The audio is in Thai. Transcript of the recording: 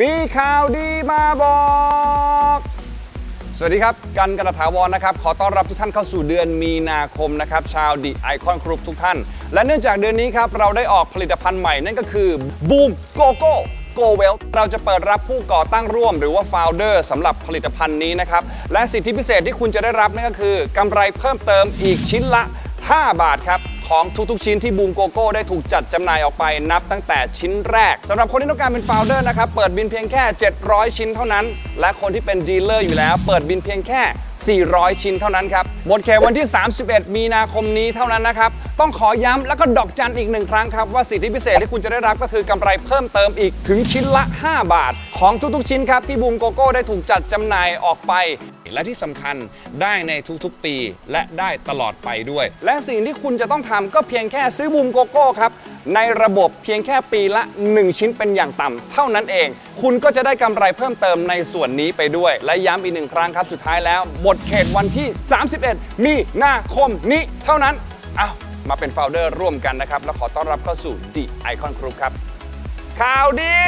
มีข่าวดีมาบอก สวัสดีครับ กันกระถาวรนะครับ ขอต้อนรับทุกท่านเข้าสู่เดือนมีนาคมนะครับ ชาวดิไอคอนกรุ๊ปทุกท่าน และเนื่องจากเดือนนี้ครับ เราได้ออกผลิตภัณฑ์ใหม่นั่นก็คือบูมโกโก้โกเวลเราจะเปิดรับผู้ก่อตั้งร่วมหรือว่า f o u เดอร์สำหรับผลิตภัณฑ์นี้นะครับ และสิทธิพิเศษที่คุณจะได้รับนั่นก็คือกำไรเพิ่มเติมอีกชิ้นละ 5 บาทครับ ของทุกๆ ชิ้นที่บูมโกโก้ได้ถูกจัดจำหน่ายออกไปนับตั้งแต่ชิ้นแรกสำหรับคนที่ต้องการเป็นโฟลเดอร์นะครับ เปิดบินเพียงแค่ 700 ชิ้นเท่านั้น และคนที่เป็นดีลเลอร์อยู่แล้ว เปิดบินเพียงแค่ 400 ชิ้นเท่านั้นครับหมดเขตวันที่ 31 มีนาคมนี้เท่านั้นนะครับ ต้องขอย้ำแล้วก็ดอกจันอีกหนึ่งครั้งครับ ว่าสิทธิพิเศษที่คุณจะได้รับก็คือกำไรเพิ่มเติมอีกถึงชิ้นละ 5 บาท ของทุกๆ ชิ้นครับที่บูมโกโก้ได้ถูกจัดจำหน่ายออกไป และที่สำคัญได้ในทุกๆ ปีและได้ตลอดไปด้วย และสิ่งที่คุณจะต้องทำก็เพียงแค่ซื้อบูมโกโก้ครับ ในระบบเพียงแค่ปีละ 1 ชิ้นเป็นอย่างต่ำเท่านั้นเอง คุณก็จะได้กำไรเพิ่มเติมในส่วนนี้ไปด้วย และย้ำอีกหนึ่งครั้งครับสุดท้ายแล้วหมดเขตวันที่ 31 มีนาคมนี้เท่านั้น เอามาเป็นโฟลเดอร์ร่วมกันนะครับ และขอต้อนรับเข้าสู่ The Icon Group ครับ ข่าวดี